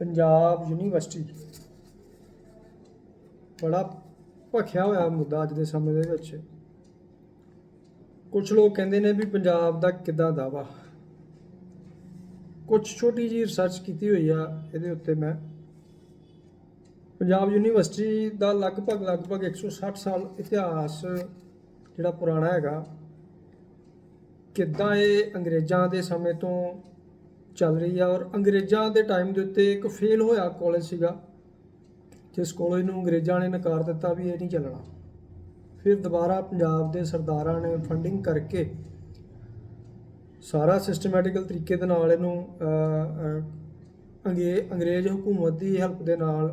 Punjab university. ਬੜਾ ਭਖਿਆ ਹੋਇਆ ਮੁੱਦਾ ਅੱਜ ਦੇ ਸਮੇਂ ਦੇ ਵਿੱਚ। ਕੁਝ ਲੋਕ ਕਹਿੰਦੇ ਨੇ ਵੀ ਪੰਜਾਬ ਦਾ ਕਿੱਦਾਂ ਦਾਵਾ ਕੁਝ ਛੋਟੀ ਜੀ ਰਿਸਰਚ ਕੀਤੀ ਹੋਈ ਆ, ਇਹਦੇ ਉੱਤੇ ਮੈਂ। ਪੰਜਾਬ ਯੂਨੀਵਰਸਿਟੀ ਦਾ ਲਗਭਗ ਲਗਭਗ 160 ਸਾਲ ਇਤਿਹਾਸ ਜਿਹੜਾ ਪੁਰਾਣਾ ਹੈਗਾ, ਕਿੱਦਾਂ ਇਹ ਅੰਗਰੇਜ਼ਾਂ ਦੇ ਸਮੇਂ ਤੋਂ ਚੱਲ ਰਹੀ ਆ ਔਰ ਅੰਗਰੇਜ਼ਾਂ ਦੇ ਟਾਈਮ ਦੇ ਉੱਤੇ ਇੱਕ ਫੇਲ ਹੋਇਆ ਕਾਲਜ ਸੀਗਾ, ਜਿਸ ਕਾਲਜ ਨੂੰ ਅੰਗਰੇਜ਼ਾਂ ਨੇ ਨਕਾਰ ਦਿੱਤਾ ਵੀ ਇਹ ਨਹੀਂ ਚੱਲਣਾ। ਫਿਰ ਦੁਬਾਰਾ ਪੰਜਾਬ ਦੇ ਸਰਦਾਰਾਂ ਨੇ ਫੰਡਿੰਗ ਕਰਕੇ ਸਾਰਾ ਸਿਸਟਮੈਟਿਕਲ ਤਰੀਕੇ ਦੇ ਨਾਲ ਇਹਨੂੰ ਅੰਗੇ, ਅੰਗਰੇਜ਼ ਹਕੂਮਤ ਦੀ ਹੈਲਪ ਦੇ ਨਾਲ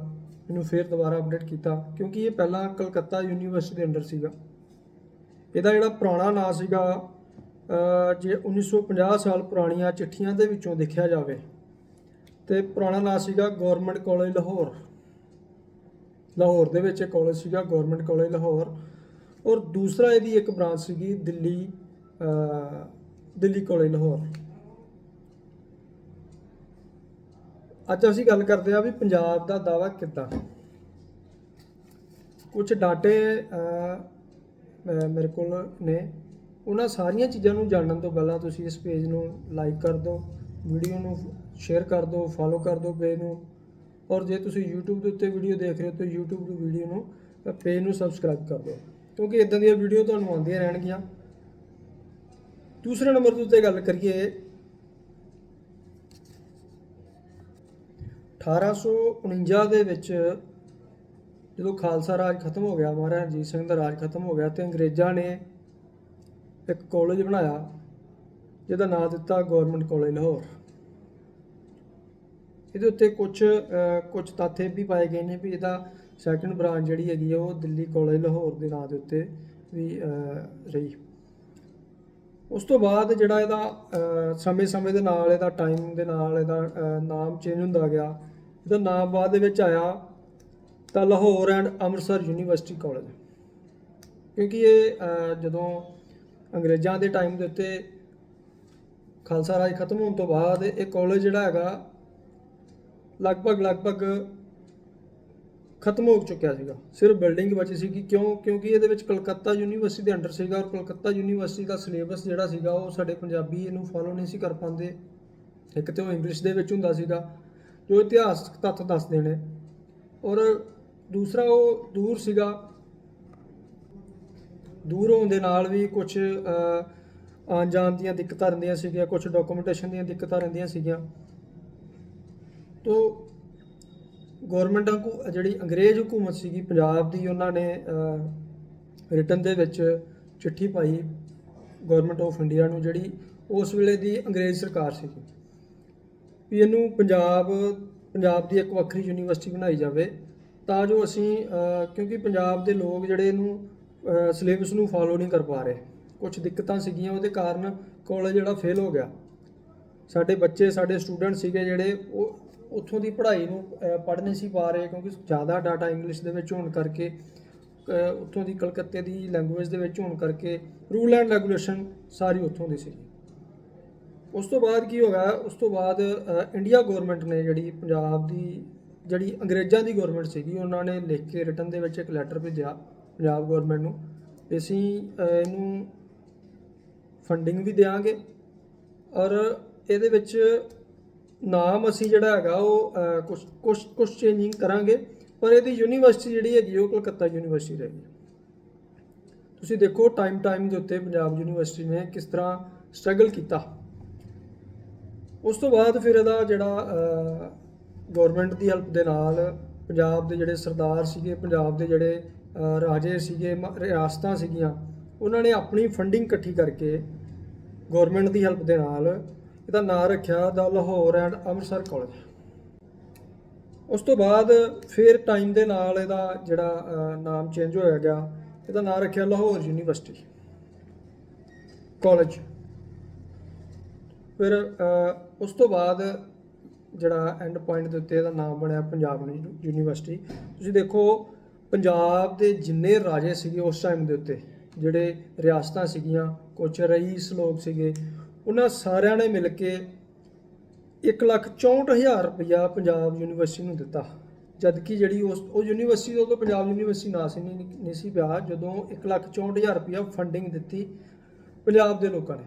ਇਹਨੂੰ ਫਿਰ ਦੁਬਾਰਾ ਅਪਡੇਟ ਕੀਤਾ, ਕਿਉਂਕਿ ਇਹ ਪਹਿਲਾਂ ਕਲਕੱਤਾ ਯੂਨੀਵਰਸਿਟੀ ਦੇ ਅੰਡਰ ਸੀਗਾ। ਇਹਦਾ ਜਿਹੜਾ ਪੁਰਾਣਾ ਨਾਂ ਸੀਗਾ ਜੇ 1950 ਸਾਲ ਪੁਰਾਣੀਆਂ ਚਿੱਠੀਆਂ ਦੇ ਵਿੱਚੋਂ ਦੇਖਿਆ ਜਾਵੇ ਤੇ ਪੁਰਾਣਾ ਨਾਂ ਸੀਗਾ ਗਵਰਨਮੈਂਟ ਕਾਲਜ ਲਾਹੌਰ। ਲਾਹੌਰ ਦੇ ਵਿੱਚ ਇਹ ਕਾਲਜ ਸੀਗਾ ਗਵਰਨਮੈਂਟ ਕਾਲਜ ਲਾਹੌਰ ਔਰ ਦੂਸਰਾ ਇਹਦੀ ਇੱਕ ਬ੍ਰਾਂਚ ਸੀਗੀ ਦਿੱਲੀ ਦਿੱਲੀ ਕਾਲਜ ਲਾਹੌਰ। ਅੱਜ ਅਸੀਂ ਗੱਲ ਕਰਦੇ ਆ ਵੀ ਪੰਜਾਬ ਦਾ ਦਾਵਾ ਕਿੱਦਾਂ? ਕੁਝ ਡਾਟੇ ਮੇਰੇ ਕੋਲ ਨੇ। ਉਹਨਾਂ ਸਾਰੀਆਂ ਚੀਜ਼ਾਂ ਨੂੰ ਜਾਣਨ ਤੋਂ ਪਹਿਲਾਂ ਤੁਸੀਂ ਇਸ ਪੇਜ ਨੂੰ ਲਾਈਕ ਕਰ ਦਿਓ ਵੀਡੀਓ ਨੂੰ ਸ਼ੇਅਰ ਕਰ ਦਿਓ ਫੋਲੋ ਕਰ ਦਿਓ ਪੇਜ ਨੂੰ ਔਰ ਜੇ ਤੁਸੀਂ YouTube ਦੇ ਉੱਤੇ ਵੀਡੀਓ ਦੇਖ ਰਹੇ ਹੋ ਤਾਂ YouTube ਦੀ ਵੀਡੀਓ ਨੂੰ ਪੇਜ ਨੂੰ ਸਬਸਕ੍ਰਾਈਬ ਕਰ ਦਿਓ ਕਿਉਂਕਿ ਇਦਾਂ ਦੀਆਂ ਵੀਡੀਓ ਤੁਹਾਨੂੰ ਆਉਂਦੀਆਂ ਰਹਿਣਗੀਆਂ। ਦੂਸਰੇ ਨੰਬਰ ਦੇ ਉੱਤੇ ਗੱਲ ਕਰੀਏ। 1849 ਦੇ ਵਿੱਚ ਜਦੋਂ ਖਾਲਸਾ ਰਾਜ ਖਤਮ ਹੋ ਗਿਆ, ਮਹਾਰਾਜਾ ਰਣਜੀਤ ਸਿੰਘ ਦਾ ਰਾਜ ਖਤਮ ਹੋ ਗਿਆ ਤੇ ਅੰਗਰੇਜ਼ਾਂ ਨੇ ਇੱਕ ਕਾਲਜ ਬਣਾਇਆ, ਜਿਹਦਾ ਨਾਮ ਦਿੱਤਾ ਗਵਰਨਮੈਂਟ ਕਾਲਜ ਲਾਹੌਰ। ਇਹਦੇ ਉੱਤੇ ਕੁਝ ਕੁਝ ਤੱਥ ਇਹ ਵੀ ਪਾਏ ਗਏ ਨੇ ਵੀ ਇਹਦਾ ਸੈਕੰਡ ਬ੍ਰਾਂਚ ਜਿਹੜੀ ਹੈਗੀ ਆ, ਉਹ ਦਿੱਲੀ ਕਾਲਜ ਲਾਹੌਰ ਦੇ ਨਾਂ ਦੇ ਉੱਤੇ ਵੀ ਰਹੀ। ਉਸ ਤੋਂ ਬਾਅਦ ਜਿਹੜਾ ਇਹਦਾ ਸਮੇਂ-ਸਮੇਂ ਦੇ ਨਾਲ ਇਹਦਾ ਟਾਈਮ ਦੇ ਨਾਲ ਇਹਦਾ ਨਾਮ ਚੇਂਜ ਹੁੰਦਾ ਗਿਆ। ਇਹਦਾ ਨਾਮ ਬਾਅਦ ਦੇ ਵਿੱਚ ਆਇਆ ਤਾਂ Lahore and Amritsar university college. ਕਿਉਂਕਿ ਇਹ ਜਦੋਂ ਅੰਗਰੇਜ਼ਾਂ ਦੇ ਟਾਈਮ ਦੇ ਉੱਤੇ ਖਾਲਸਾ ਰਾਜ ਖਤਮ ਹੋਣ ਤੋਂ ਬਾਅਦ ਇਹ ਕਾਲਜ ਜਿਹੜਾ ਹੈਗਾ ਲਗਭਗ ਲਗਭਗ ਖਤਮ ਹੋ ਚੁੱਕਿਆ ਸੀਗਾ। ਸਿਰਫ ਬਿਲਡਿੰਗ ਬਚੀ ਸੀਗੀ। ਕਿਉਂ? ਕਿਉਂਕਿ ਇਹਦੇ ਵਿੱਚ ਕਲਕੱਤਾ ਯੂਨੀਵਰਸਿਟੀ ਦੇ ਅੰਡਰ ਸੀਗਾ ਔਰ ਕਲਕੱਤਾ ਯੂਨੀਵਰਸਿਟੀ ਦਾ ਸਿਲੇਬਸ ਜਿਹੜਾ ਸੀਗਾ ਉਹ ਸਾਡੇ ਪੰਜਾਬੀ ਇਹਨੂੰ ਫੋਲੋ ਨਹੀਂ ਸੀ ਕਰ ਪਾਉਂਦੇ। ਇੱਕ ਤੇ ਉਹ ਇੰਗਲਿਸ਼ ਦੇ ਵਿੱਚ ਹੁੰਦਾ ਸੀਗਾ, ਜੋ ਇਤਿਹਾਸਕ ਤੱਥ ਦੱਸਦੇ ਨੇ। ਔਰ ਦੂਸਰਾ ਉਹ ਦੂਰ ਸੀਗਾ। ਦੂਰ ਹੋਣ ਦੇ ਨਾਲ ਵੀ ਕੁਝ ਆਉਣ ਜਾਣ ਦੀਆਂ ਦਿੱਕਤਾਂ ਰਹਿੰਦੀਆਂ ਸੀਗੀਆਂ ਕੁਝ ਡਾਕੂਮੈਂਟੇਸ਼ਨ ਦੀਆਂ ਦਿੱਕਤਾਂ ਰਹਿੰਦੀਆਂ ਸੀਗੀਆਂ। ਤੋ ਗਵਰਨਮੈਂਟ ਜਿਹੜੀ ਅੰਗਰੇਜ਼ ਹਕੂਮਤ ਸੀਗੀ, ਪੰਜਾਬ ਦੀ ਉਹਨਾਂ ਨੇ ਰਿਟਨ ਦੇ ਵਿੱਚ ਚਿੱਠੀ ਪਾਈ ਗਵਰਨਮੈਂਟ ਆਫ ਇੰਡੀਆ ਨੂੰ, ਜਿਹੜੀ ਉਸ ਵੇਲੇ ਦੀ ਅੰਗਰੇਜ਼ ਸਰਕਾਰ ਸੀਗੀ। ਵੀ ਇਹਨੂੰ ਪੰਜਾਬ ਪੰਜਾਬ ਦੀ ਇੱਕ ਵੱਖਰੀ ਯੂਨੀਵਰਸਿਟੀ ਬਣਾਈ ਜਾਵੇ, ਤਾਂ ਜੋ ਅਸੀਂ ਕਿਉਂਕਿ ਪੰਜਾਬ ਦੇ ਲੋਕ ਜਿਹੜੇ ਇਹਨੂੰ ਸਿਲੇਬਸ ਨੂੰ ਫਾਲੋ ਨਹੀਂ ਕਰ ਪਾ ਰਹੇ। ਕੁਝ ਦਿੱਕਤਾਂ ਸੀਗੀਆਂ, ਉਹਦੇ ਕਾਰਨ ਕਾਲਜ ਜਿਹੜਾ ਫੇਲ ਹੋ ਗਿਆ। ਸਾਡੇ ਬੱਚੇ, ਸਾਡੇ ਸਟੂਡੈਂਟ ਸੀਗੇ ਜਿਹੜੇ, ਉਹ ਉੱਥੋਂ ਦੀ ਪੜ੍ਹਾਈ ਨੂੰ ਪੜ੍ਹ ਨਹੀਂ ਸੀ ਪਾ ਰਹੇ ਕਿਉਂਕਿ ਜ਼ਿਆਦਾ ਡਾਟਾ ਇੰਗਲਿਸ਼ ਦੇ ਵਿੱਚ ਹੋਣ ਕਰਕੇ ਉੱਥੋਂ ਦੀ ਕਲਕੱਤੇ ਦੀ ਲੈਂਗੁਏਜ ਦੇ ਵਿੱਚ ਹੋਣ ਕਰਕੇ ਰੂਲ ਐਂਡ ਰੈਗੂਲੇਸ਼ਨ ਸਾਰੀ ਉੱਥੋਂ ਦੀ ਸੀ ਉਸ ਤੋਂ ਬਾਅਦ ਕੀ ਹੋ ਗਿਆ? ਉਸ ਤੋਂ ਬਾਅਦ ਇੰਡੀਆ ਗਵਰਨਮੈਂਟ ਨੇ ਜਿਹੜੀ ਪੰਜਾਬ ਦੀ, ਜਿਹੜੀ ਅੰਗਰੇਜ਼ਾਂ ਦੀ ਗਵਰਨਮੈਂਟ ਸੀਗੀ, ਉਹਨਾਂ ਨੇ ਲਿਖ ਕੇ ਰਿਟਨ ਦੇ ਵਿੱਚ ਇੱਕ ਲੈਟਰ ਭੇਜਿਆ। ਪੰਜਾਬ ਗਵਰਨਮੈਂਟ ਨੂੰ ਅਸੀਂ ਇਹਨੂੰ ਫੰਡਿੰਗ ਵੀ ਦੇਵਾਂਗੇ ਔਰ ਇਹਦੇ ਵਿੱਚ ਨਾਮ ਅਸੀਂ ਜਿਹੜਾ ਹੈਗਾ ਉਹ ਕੁਝ ਕੁਝ ਕੁਝ ਚੇਂਜਿੰਗ ਕਰਾਂਗੇ, ਪਰ ਇਹਦੀ ਯੂਨੀਵਰਸਿਟੀ ਜਿਹੜੀ ਹੈਗੀ ਉਹ ਕਲਕੱਤਾ ਯੂਨੀਵਰਸਿਟੀ ਰਹੇਗੀ ਤੁਸੀਂ ਦੇਖੋ ਟਾਈਮ ਟਾਈਮ ਦੇ ਉੱਤੇ ਪੰਜਾਬ ਯੂਨੀਵਰਸਿਟੀ ਨੇ ਕਿਸ ਤਰ੍ਹਾਂ ਸਟਰਗਲ ਕੀਤਾ। ਉਸ ਤੋਂ ਬਾਅਦ ਫਿਰ ਇਹਦਾ ਜਿਹੜਾ ਗਵਰਨਮੈਂਟ ਦੀ ਹੈਲਪ ਦੇ ਨਾਲ ਪੰਜਾਬ ਦੇ ਜਿਹੜੇ ਸਰਦਾਰ ਸੀਗੇ, ਪੰਜਾਬ ਦੇ ਜਿਹੜੇ ਰਾਜੇ ਸੀਗੇ, ਮ- ਰਿਆਸਤਾਂ ਸੀਗੀਆਂ, ਉਹਨਾਂ ਨੇ ਆਪਣੀ ਫੰਡਿੰਗ ਇਕੱਠੀ ਕਰਕੇ ਗਵਰਨਮੈਂਟ ਦੀ ਹੈਲਪ ਦੇ ਨਾਲ ਇਹਦਾ ਨਾਮ ਰੱਖਿਆ ਦਾ ਲਾਹੌਰ ਐਂਡ ਅੰਮ੍ਰਿਤਸਰ ਕਾਲਜ ਉਸ ਤੋਂ ਬਾਅਦ ਫਿਰ ਟਾਈਮ ਦੇ ਨਾਲ ਇਹਦਾ ਜਿਹੜਾ ਨਾਮ ਚੇਂਜ ਹੋਇਆ ਗਿਆ, ਇਹਦਾ ਨਾਮ ਰੱਖਿਆ ਲਾਹੌਰ ਯੂਨੀਵਰਸਿਟੀ ਕਾਲਜ ਫਿਰ ਉਸ ਤੋਂ ਬਾਅਦ ਜਿਹੜਾ ਐਂਡ ਪੁਆਇੰਟ ਦੇ ਉੱਤੇ ਇਹਦਾ ਨਾਮ ਬਣਿਆ ਪੰਜਾਬ ਯੂਨੀਵਰਸਿਟੀ ਤੁਸੀਂ ਦੇਖੋ ਪੰਜਾਬ ਦੇ ਜਿੰਨੇ ਰਾਜੇ ਸੀਗੇ ਉਸ ਟਾਈਮ ਦੇ ਉੱਤੇ, ਜਿਹੜੇ ਰਿਆਸਤਾਂ ਸੀਗੀਆਂ ਕੁਝ ਰਈਸ ਲੋਕ ਸੀਗੇ, ਉਹਨਾਂ ਸਾਰਿਆਂ ਨੇ ਮਿਲ ਕੇ 164000 ਰੁਪਇਆ ਪੰਜਾਬ ਯੂਨੀਵਰਸਿਟੀ ਨੂੰ ਦਿੱਤਾ। ਜਦਕਿ ਜਿਹੜੀ ਉਸ, ਉਹ ਯੂਨੀਵਰਸਿਟੀ ਉਦੋਂ ਪੰਜਾਬ ਯੂਨੀਵਰਸਿਟੀ ਨਾ ਸੀ, ਨਹੀਂ ਨਹੀਂ ਸੀ ਪਿਆ, ਜਦੋਂ 164000 ਰੁਪਇਆ ਫੰਡਿੰਗ ਦਿੱਤੀ ਪੰਜਾਬ ਦੇ ਲੋਕਾਂ ਨੇ।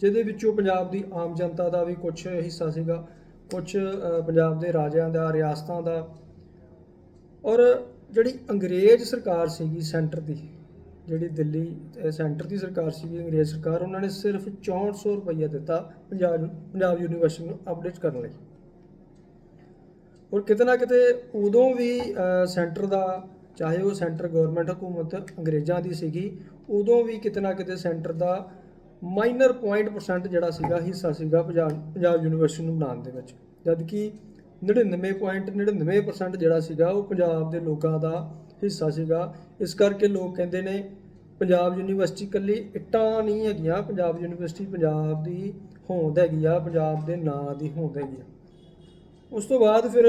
ਜਿਹਦੇ ਵਿੱਚੋਂ ਪੰਜਾਬ ਦੀ ਆਮ ਜਨਤਾ ਦਾ ਵੀ ਕੁਝ ਹਿੱਸਾ ਸੀਗਾ ਕੁਝ ਪੰਜਾਬ ਦੇ ਰਾਜਿਆਂ ਦਾ, ਰਿਆਸਤਾਂ ਦਾ। ਔਰ ਜਿਹੜੀ ਅੰਗਰੇਜ਼ ਸਰਕਾਰ ਸੀਗੀ ਸੈਂਟਰ ਦੀ, ਜਿਹੜੀ ਦਿੱਲੀ ਸੈਂਟਰ ਦੀ ਸਰਕਾਰ ਸੀਗੀ, ਅੰਗਰੇਜ਼ ਸਰਕਾਰ, ਉਹਨਾਂ ਨੇ ਸਿਰਫ 6400 ਰੁਪਈਆ ਦਿੱਤਾ ਪੰਜਾਬ ਪੰਜਾਬ ਯੂਨੀਵਰਸਿਟੀ ਨੂੰ ਅਪਡੇਟ ਕਰਨ ਲਈ। ਔਰ ਕਿਤੇ ਨਾ ਕਿਤੇ ਉਦੋਂ ਵੀ ਸੈਂਟਰ ਦਾ, ਚਾਹੇ ਉਹ ਸੈਂਟਰ ਗਵਰਨਮੈਂਟ ਹਕੂਮਤ ਅੰਗਰੇਜ਼ਾਂ ਦੀ ਸੀਗੀ, ਉਦੋਂ ਵੀ ਕਿਤੇ ਨਾ ਕਿਤੇ ਸੈਂਟਰ ਦਾ ਮਾਈਨਰ ਪੁਆਇੰਟ ਪਰਸੈਂਟ ਜਿਹੜਾ ਸੀਗਾ ਹਿੱਸਾ ਸੀਗਾ ਪੰਜਾਬ ਪੰਜਾਬ ਯੂਨੀਵਰਸਿਟੀ ਨੂੰ ਬਣਾਉਣ ਦੇ ਵਿੱਚ। ਜਦ ਕਿ 99.99% ਜਿਹੜਾ ਸੀਗਾ ਉਹ ਪੰਜਾਬ ਦੇ ਲੋਕਾਂ ਦਾ ਹਿੱਸਾ ਸੀਗਾ। ਇਸ ਕਰਕੇ ਲੋਕ ਕਹਿੰਦੇ ਨੇ ਪੰਜਾਬ ਯੂਨੀਵਰਸਿਟੀ ਇਕੱਲੀ ਇੱਟਾਂ ਨਹੀਂ ਹੈਗੀਆਂ, ਪੰਜਾਬ ਯੂਨੀਵਰਸਿਟੀ ਪੰਜਾਬ ਦੀ ਹੋਂਦ ਹੈਗੀ ਆ, ਪੰਜਾਬ ਦੇ ਨਾਂ ਦੀ ਹੋਂਦ ਹੈਗੀ ਆ। ਉਸ ਤੋਂ ਬਾਅਦ ਫਿਰ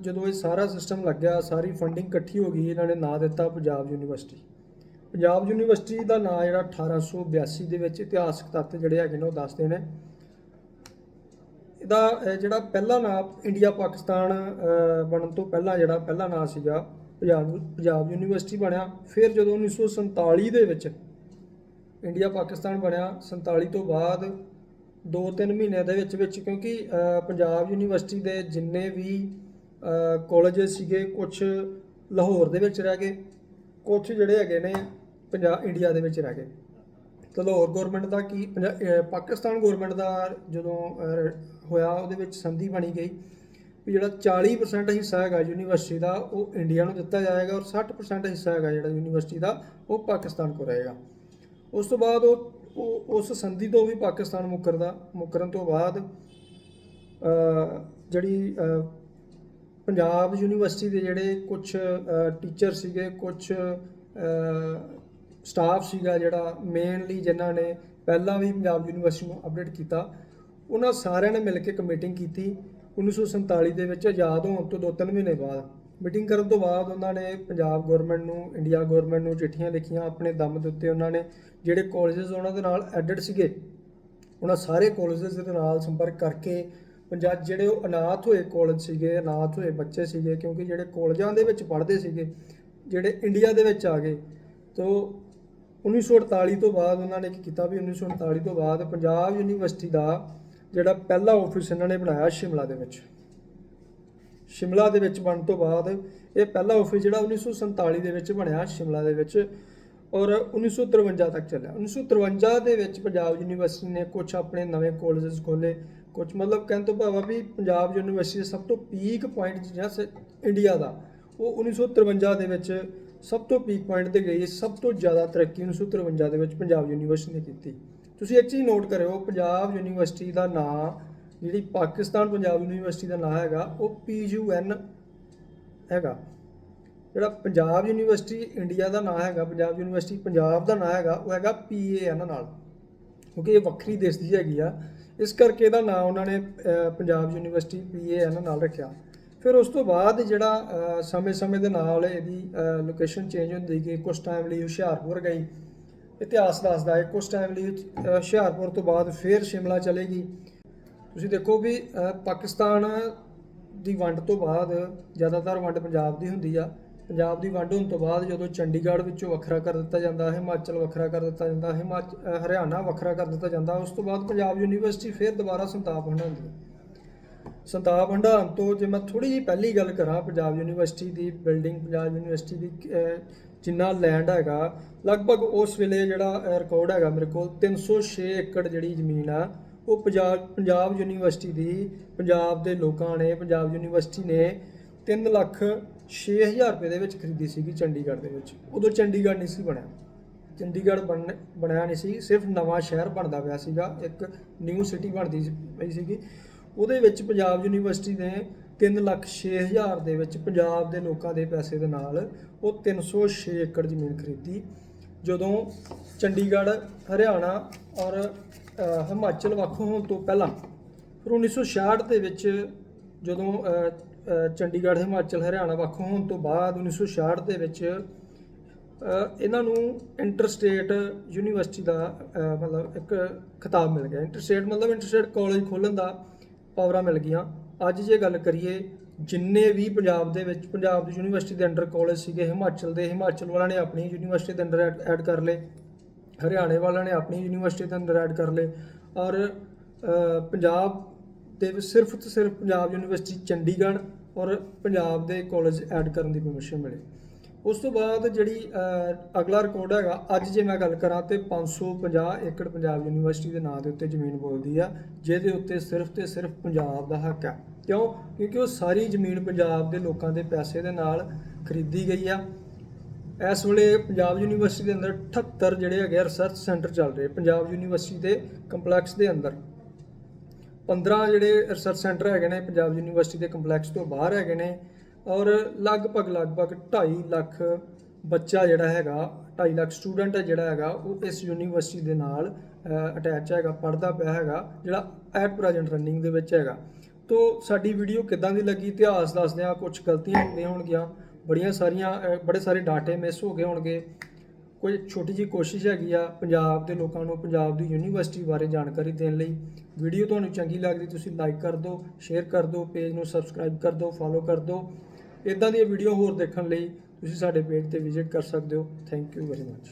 ਜਦੋਂ ਇਹ ਸਾਰਾ ਸਿਸਟਮ ਲੱਗਿਆ ਸਾਰੀ ਫੰਡਿੰਗ ਇਕੱਠੀ ਹੋ ਗਈ, ਇਹਨਾਂ ਨੇ ਨਾਂ ਦਿੱਤਾ ਪੰਜਾਬ ਯੂਨੀਵਰਸਿਟੀ। ਪੰਜਾਬ ਯੂਨੀਵਰਸਿਟੀ ਦਾ ਨਾਂ ਜਿਹੜਾ 1882 ਦੇ ਵਿੱਚ ਇਤਿਹਾਸਕ ਤੱਤ ਜਿਹੜੇ ਹੈਗੇ ਨੇ ਉਹ ਦੱਸਦੇ ਨੇ। ਇਹਦਾ ਜਿਹੜਾ ਪਹਿਲਾ ਨਾਮ ਇੰਡੀਆ ਪਾਕਿਸਤਾਨ ਬਣਨ ਤੋਂ ਪਹਿਲਾਂ ਜਿਹੜਾ ਪਹਿਲਾ ਨਾਮ ਸੀਗਾ, ਪੰਜਾਬ ਪੰਜਾਬ ਯੂਨੀਵਰਸਿਟੀ ਬਣਿਆ। ਫਿਰ ਜਦੋਂ 1947 ਦੇ ਵਿੱਚ ਇੰਡੀਆ ਪਾਕਿਸਤਾਨ ਬਣਿਆ 47 ਤੋਂ ਬਾਅਦ 2-3 ਮਹੀਨਿਆਂ ਦੇ ਵਿੱਚ ਵਿੱਚ ਕਿਉਂਕਿ ਪੰਜਾਬ ਯੂਨੀਵਰਸਿਟੀ ਦੇ ਜਿੰਨੇ ਵੀ ਕਾਲਜਸ ਸੀਗੇ ਕੁਝ ਲਾਹੌਰ ਦੇ ਵਿੱਚ ਰਹਿ ਗਏ ਕੁਝ ਜਿਹੜੇ ਹੈਗੇ ਨੇ ਪੰਜਾਬ, ਇੰਡੀਆ ਦੇ ਵਿੱਚ ਰਹਿ ਗਏ। ਲਾਹੌਰ ਗਵਰਨਮੈਂਟ ਦਾ ਕੀ, ਪੰਜਾ- ਪਾਕਿਸਤਾਨ ਗਵਰਨਮੈਂਟ ਦਾ ਜਦੋਂ ਹੋਇਆ ਉਹਦੇ ਵਿੱਚ ਸੰਧੀ ਬਣੀ ਗਈ ਵੀ ਜਿਹੜਾ 40% ਹਿੱਸਾ ਹੈਗਾ ਯੂਨੀਵਰਸਿਟੀ ਦਾ ਉਹ ਇੰਡੀਆ ਨੂੰ ਦਿੱਤਾ ਜਾਏਗਾ ਔਰ 60% ਹਿੱਸਾ ਹੈਗਾ ਜਿਹੜਾ ਯੂਨੀਵਰਸਿਟੀ ਦਾ ਉਹ ਪਾਕਿਸਤਾਨ ਕੋਲ ਰਹੇਗਾ। ਉਸ ਤੋਂ ਬਾਅਦ ਉਹ ਉਹ, ਉਸ ਸੰਧੀ ਤੋਂ ਵੀ ਪਾਕਿਸਤਾਨ ਮੁਕਰਦਾ, ਮੁਕਰਨ ਤੋਂ ਬਾਅਦ ਜਿਹੜੀ ਪੰਜਾਬ ਯੂਨੀਵਰਸਿਟੀ ਦੇ ਜਿਹੜੇ ਕੁਝ ਟੀਚਰ ਸੀਗੇ ਕੁਝ ਸਟਾਫ ਸੀਗਾ ਜਿਹੜਾ ਮੇਨਲੀ ਜਿਨ੍ਹਾਂ ਨੇ ਪਹਿਲਾਂ ਵੀ ਪੰਜਾਬ ਯੂਨੀਵਰਸਿਟੀ ਨੂੰ ਅਪਡੇਟ ਕੀਤਾ, ਉਹਨਾਂ ਸਾਰਿਆਂ ਨੇ ਮਿਲ ਕੇ ਇੱਕ ਮੀਟਿੰਗ ਕੀਤੀ 1947 ਦੇ ਵਿੱਚ, ਆਜ਼ਾਦ ਹੋਣ ਤੋਂ ਦੋ ਤਿੰਨ ਮਹੀਨੇ ਬਾਅਦ। ਮੀਟਿੰਗ ਕਰਨ ਤੋਂ ਬਾਅਦ ਉਹਨਾਂ ਨੇ ਪੰਜਾਬ ਗਵਰਨਮੈਂਟ ਨੂੰ ਇੰਡੀਆ ਗਵਰਨਮੈਂਟ ਨੂੰ ਚਿੱਠੀਆਂ ਲਿਖੀਆਂ ਆਪਣੇ ਦਮ ਦੇ ਉੱਤੇ ਉਹਨਾਂ ਨੇ, ਜਿਹੜੇ ਕਾਲਜਸ ਉਹਨਾਂ ਦੇ ਨਾਲ ਐਡਡ ਸੀਗੇ, ਉਹਨਾਂ ਸਾਰੇ ਕਾਲਜਸ ਦੇ ਨਾਲ ਸੰਪਰਕ ਕਰਕੇ ਪੰਜਾਬ ਜਿਹੜੇ ਉਹ ਅਨਾਥ ਹੋਏ ਕਾਲਜ ਸੀਗੇ, ਅਨਾਥ ਹੋਏ ਬੱਚੇ ਸੀਗੇ, ਕਿਉਂਕਿ ਜਿਹੜੇ ਕਾਲਜਾਂ ਦੇ ਵਿੱਚ ਪੜ੍ਹਦੇ ਸੀਗੇ, ਜਿਹੜੇ ਇੰਡੀਆ ਦੇ ਵਿੱਚ ਆ ਗਏ, ਤੋਂ 1948 ਤੋਂ ਬਾਅਦ ਉਹਨਾਂ ਨੇ ਕੀ ਕੀਤਾ ਵੀ 1948 ਤੋਂ ਬਾਅਦ ਪੰਜਾਬ ਯੂਨੀਵਰਸਿਟੀ ਦਾ ਜਿਹੜਾ ਪਹਿਲਾ ਆਫਿਸ ਇਹਨਾਂ ਨੇ ਬਣਾਇਆ ਸ਼ਿਮਲਾ ਦੇ ਵਿੱਚ। ਸ਼ਿਮਲਾ ਦੇ ਵਿੱਚ ਬਣਨ ਤੋਂ ਬਾਅਦ ਇਹ ਪਹਿਲਾ ਆਫਿਸ ਜਿਹੜਾ 1947 ਦੇ ਵਿੱਚ ਬਣਿਆ ਸ਼ਿਮਲਾ ਦੇ ਵਿੱਚ ਔਰ 1953 ਤੱਕ ਚੱਲਿਆ। 1953 ਦੇ ਵਿੱਚ ਪੰਜਾਬ ਯੂਨੀਵਰਸਿਟੀ ਨੇ ਕੁਝ ਆਪਣੇ ਨਵੇਂ ਕਾਲਜਸ ਖੋਲੇ ਕੁਝ ਮਤਲਬ ਕਹਿਣ ਤੋਂ ਭਾਵ ਵੀ ਪੰਜਾਬ ਯੂਨੀਵਰਸਿਟੀ ਦਾ ਸਭ ਤੋਂ ਪੀਕ ਪੁਆਇੰਟ ਜਿਹੜਾ ਸ- ਇੰਡੀਆ ਦਾ, ਉਹ 1953 ਦੇ ਵਿੱਚ ਸਭ ਤੋਂ ਪੀਕ ਪੁਆਇੰਟ ਤੇ ਗਈ, ਸਭ ਤੋਂ ਜ਼ਿਆਦਾ ਤਰੱਕੀ 1953 ਦੇ ਵਿੱਚ ਪੰਜਾਬ ਯੂਨੀਵਰਸਿਟੀ ਨੇ ਕੀਤੀ। ਤੁਸੀਂ ਇੱਕ ਚੀਜ਼ ਨੋਟ ਕਰਿਓ, ਪੰਜਾਬ ਯੂਨੀਵਰਸਿਟੀ ਦਾ ਨਾਂ, ਜਿਹੜੀ ਪਾਕਿਸਤਾਨ ਪੰਜਾਬ ਯੂਨੀਵਰਸਿਟੀ ਦਾ ਨਾਂ ਹੈਗਾ, ਉਹ ਪੀਯੂਐਨ ਹੈਗਾ। ਜਿਹੜਾ ਪੰਜਾਬ ਯੂਨੀਵਰਸਿਟੀ ਇੰਡੀਆ ਦਾ ਨਾਂ ਹੈਗਾ, ਪੰਜਾਬ ਯੂਨੀਵਰਸਿਟੀ ਪੰਜਾਬ ਦਾ ਨਾਂ ਹੈਗਾ, ਉਹ ਹੈਗਾ ਪੀਏਐਨ ਨਾਲ। ਕਿਉਂਕਿ ਇਹ ਵੱਖਰੀ ਦੇਸ਼ ਦੀ ਹੈਗੀ ਆ। ਇਸ ਕਰਕੇ ਇਹਦਾ ਨਾਂ ਉਹਨਾਂ ਨੇ ਪੰਜਾਬ ਯੂਨੀਵਰਸਿਟੀ ਪੀਏਐਨ ਨਾਲ ਰੱਖਿਆ। ਫਿਰ ਉਸ ਤੋਂ ਬਾਅਦ ਜਿਹੜਾ ਸਮੇਂ-ਸਮੇਂ ਦੇ ਨਾਲ ਇਹਦੀ ਲੋਕੇਸ਼ਨ ਚੇਂਜ ਹੁੰਦੀ ਗਈ। ਕੁਝ ਟਾਈਮ ਲਈ ਹੁਸ਼ਿਆਰਪੁਰ ਗਈ। ਇਤਿਹਾਸ ਦੱਸਦਾ ਹੈ ਕੁਝ ਟਾਈਮ ਲਈ ਹੁਸ਼ਿਆਰਪੁਰ ਤੋਂ ਬਾਅਦ ਫਿਰ ਸ਼ਿਮਲਾ ਚਲੇਗੀ ਤੁਸੀਂ ਦੇਖੋ ਵੀ ਪਾਕਿਸਤਾਨ ਦੀ ਵੰਡ ਤੋਂ ਬਾਅਦ ਜ਼ਿਆਦਾਤਰ ਵੰਡ ਪੰਜਾਬ ਦੀ ਹੁੰਦੀ ਆ। ਪੰਜਾਬ ਦੀ ਵੰਡ ਹੋਣ ਤੋਂ ਬਾਅਦ ਜਦੋਂ ਚੰਡੀਗੜ੍ਹ ਵਿੱਚੋਂ ਵੱਖਰਾ ਕਰ ਦਿੱਤਾ ਜਾਂਦਾ, ਹਿਮਾਚਲ ਵੱਖਰਾ ਕਰ ਦਿੱਤਾ ਜਾਂਦਾ ਹਿਮਾਚਲ ਹਰਿਆਣਾ ਵੱਖਰਾ ਕਰ ਦਿੱਤਾ ਜਾਂਦਾ, ਉਸ ਤੋਂ ਬਾਅਦ ਪੰਜਾਬ ਯੂਨੀਵਰਸਿਟੀ ਫਿਰ ਦੁਬਾਰਾ ਸੰਤਾਪ ਹੰਡਾਉਂਦੀ ਹੈ ਸੰਤਾਪ ਹੰਡਾਉਣ ਤੋਂ ਜੇ ਮੈਂ ਥੋੜੀ ਜਿਹੀ ਪਹਿਲੀ ਗੱਲ ਕਰਾਂ, ਪੰਜਾਬ ਯੂਨੀਵਰਸਿਟੀ ਦੀ ਬਿਲਡਿੰਗ, ਪੰਜਾਬ ਯੂਨੀਵਰਸਿਟੀ ਦੀ ਜਿੰਨਾ ਲੈਂਡ ਹੈਗਾ, ਲਗਭਗ ਉਸ ਵੇਲੇ ਜਿਹੜਾ ਰਿਕਾਰਡ ਹੈਗਾ ਮੇਰੇ ਕੋਲ 306 ਏਕੜ ਜਿਹੜੀ ਜ਼ਮੀਨ ਆ, ਉਹ ਪੰਜਾਬ ਪੰਜਾਬ ਯੂਨੀਵਰਸਿਟੀ ਦੀ, ਪੰਜਾਬ ਦੇ ਲੋਕਾਂ ਨੇ, ਪੰਜਾਬ ਯੂਨੀਵਰਸਿਟੀ ਨੇ 3 ਲੱਖ 6000 ਰੁਪਏ ਦੇ ਵਿੱਚ ਖਰੀਦੀ ਸੀਗੀ ਚੰਡੀਗੜ੍ਹ ਦੇ ਵਿੱਚ। ਉਦੋਂ ਚੰਡੀਗੜ੍ਹ ਨਹੀਂ ਸੀ ਬਣਿਆ। ਚੰਡੀਗੜ੍ਹ ਬਣ, ਬਣਿਆ ਨਹੀਂ ਸੀ, ਸਿਰਫ ਨਵਾਂ ਸ਼ਹਿਰ ਬਣਦਾ ਪਿਆ ਸੀਗਾ, ਇੱਕ ਨਿਊ ਸਿਟੀ ਬਣਦੀ ਪਈ ਸੀਗੀ। ਉਹਦੇ ਵਿੱਚ ਪੰਜਾਬ ਯੂਨੀਵਰਸਿਟੀ ਨੇ 3 ਲੱਖ 6000 ਦੇ ਵਿੱਚ ਪੰਜਾਬ ਦੇ ਲੋਕਾਂ ਦੇ ਪੈਸੇ ਦੇ ਨਾਲ ਉਹ 306 ਏਕੜ ਜ਼ਮੀਨ ਖਰੀਦੀ। ਜਦੋਂ ਚੰਡੀਗੜ੍ਹ, ਹਰਿਆਣਾ ਔਰ ਹਿਮਾਚਲ ਵੱਖ ਹੋਣ ਤੋਂ ਪਹਿਲਾਂ ਫਿਰ 1966 ਦੇ ਵਿੱਚ ਜਦੋਂ ਚੰਡੀਗੜ੍ਹ, ਹਿਮਾਚਲ, ਹਰਿਆਣਾ ਵੱਖ ਹੋਣ ਤੋਂ ਬਾਅਦ 1966 ਦੇ ਵਿੱਚ ਇਹਨਾਂ ਨੂੰ ਇੰਟਰਸਟੇਟ ਯੂਨੀਵਰਸਿਟੀ ਦਾ ਮਤਲਬ ਇੱਕ ਖਿਤਾਬ ਮਿਲ ਗਿਆ। ਇੰਟਰਸਟੇਟ ਮਤਲਬ ਇੰਟਰਸਟੇਟ ਕਾਲਜ ਖੋਲ੍ਹਣ ਦਾ ਪਾਵਰਾਂ ਮਿਲ ਗਈਆਂ। ਅੱਜ ਜੇ ਗੱਲ ਕਰੀਏ, ਜਿੰਨੇ ਵੀ ਪੰਜਾਬ ਦੇ ਵਿੱਚ, ਪੰਜਾਬ ਦੀ ਯੂਨੀਵਰਸਿਟੀ ਦੇ ਅੰਡਰ ਕਾਲਜ ਸੀਗੇ, ਹਿਮਾਚਲ ਦੇ, ਹਿਮਾਚਲ ਵਾਲਿਆਂ ਨੇ ਆਪਣੀ ਯੂਨੀਵਰਸਿਟੀ ਦੇ ਅੰਡਰ ਐਡ ਕਰ ਲਏ। ਹਰਿਆਣੇ ਵਾਲਿਆਂ ਨੇ ਆਪਣੀ ਯੂਨੀਵਰਸਿਟੀ ਦੇ ਅੰਦਰ ਐਡ ਕਰ ਲਏ। ਔਰ ਪੰਜਾਬ ਦੇ ਸਿਰਫ ਤੇ ਸਿਰਫ ਪੰਜਾਬ ਯੂਨੀਵਰਸਿਟੀ ਚੰਡੀਗੜ੍ਹ ਔਰ ਪੰਜਾਬ ਦੇ ਕਾਲਜ ਐਡ ਕਰਨ ਦੀ ਪਰਮਿਸ਼ਨ ਮਿਲੇ। ਉਸ ਤੋਂ ਬਾਅਦ ਜਿਹੜੀ ਅਗਲਾ ਰਿਕਾਰਡ ਹੈਗਾ, ਅੱਜ ਜੇ ਮੈਂ ਗੱਲ ਕਰਾਂ ਤੇ 550 ਏਕੜ ਪੰਜਾਬ ਯੂਨੀਵਰਸਿਟੀ ਦੇ ਨਾਂ ਦੇ ਉੱਤੇ ਜ਼ਮੀਨ ਬੋਲਦੀ ਆ, ਜਿਹਦੇ ਉੱਤੇ ਸਿਰਫ ਤੇ ਸਿਰਫ ਪੰਜਾਬ ਦਾ ਹੱਕ ਹੈ ਕਿਉਂ? ਕਿਉਂਕਿ ਉਹ ਸਾਰੀ ਜ਼ਮੀਨ ਪੰਜਾਬ ਦੇ ਲੋਕਾਂ ਦੇ ਪੈਸੇ ਦੇ ਨਾਲ ਖਰੀਦੀ ਗਈ ਆ। ਇਸ ਵੇਲੇ ਪੰਜਾਬ ਯੂਨੀਵਰਸਿਟੀ ਦੇ ਅੰਦਰ 78 ਜਿਹੜੇ ਹੈਗੇ ਰਿਸਰਚ ਸੈਂਟਰ ਚੱਲ ਰਹੇ, ਪੰਜਾਬ ਯੂਨੀਵਰਸਿਟੀ ਦੇ ਕੰਪਲੈਕਸ ਦੇ ਅੰਦਰ। 15 ਜਿਹੜੇ ਰਿਸਰਚ ਸੈਂਟਰ ਹੈਗੇ ਨੇ, ਪੰਜਾਬ ਯੂਨੀਵਰਸਿਟੀ ਦੇ ਕੰਪਲੈਕਸ ਤੋਂ ਬਾਹਰ ਹੈਗੇ ਨੇ। ਔਰ ਲਗਭਗ ਲਗਭਗ 2.5 ਲੱਖ ਬੱਚਾ ਜਿਹੜਾ ਹੈਗਾ 2.5 ਲੱਖ ਸਟੂਡੈਂਟ ਹੈ ਜਿਹੜਾ ਹੈਗਾ, ਉਹ ਇਸ ਯੂਨੀਵਰਸਿਟੀ ਦੇ ਨਾਲ ਅਟੈਚ ਹੈਗਾ ਪੜਦਾ ਪਿਆ ਹੈਗਾ, ਜਿਹੜਾ ਐਟ ਪ੍ਰੈਜ਼ੈਂਟ ਰਨਿੰਗ ਦੇ ਵਿੱਚ ਹੈਗਾ। ਤੋ ਸਾਡੀ ਵੀਡੀਓ ਕਿੱਦਾਂ ਦੀ ਲੱਗੀ? ਇਤਿਹਾਸ ਦੱਸਦੇ ਆ ਕੁਝ ਗਲਤੀਆਂ ਹੋ ਗਈਆਂ ਹੋਣਗੀਆਂ, ਬੜੀਆਂ ਸਾਰੀਆਂ ਬੜੇ ਸਾਰੇ ਡਾਟੇ ਮਿਸ ਹੋ ਗਏ ਹੋਣਗੇ। ਕੋਈ ਛੋਟੀ ਜੀ ਕੋਸ਼ਿਸ਼ ਹੈਗੀ ਆ ਪੰਜਾਬ ਦੇ ਲੋਕਾਂ ਨੂੰ, ਪੰਜਾਬ ਦੀ ਯੂਨੀਵਰਸਿਟੀ ਬਾਰੇ ਜਾਣਕਾਰੀ ਦੇਣ ਲਈ। ਵੀਡੀਓ ਤੁਹਾਨੂੰ ਚੰਗੀ ਲੱਗਦੀ, ਤੁਸੀਂ ਲਾਈਕ ਕਰ ਦਿਓ ਸ਼ੇਅਰ ਕਰ ਦਿਓ ਪੇਜ ਨੂੰ ਸਬਸਕ੍ਰਾਈਬ ਕਰ ਦਿਓ ਫੋਲੋ ਕਰ ਦਿਓ। ਇਦਾਂ ਦੀਆਂ ਵੀਡੀਓ ਹੋਰ ਦੇਖਣ ਲਈ ਤੁਸੀਂ ਸਾਡੇ ਪੇਜ ਤੇ ਵਿਜ਼ਿਟ ਕਰ ਸਕਦੇ ਹੋ। Thank you very much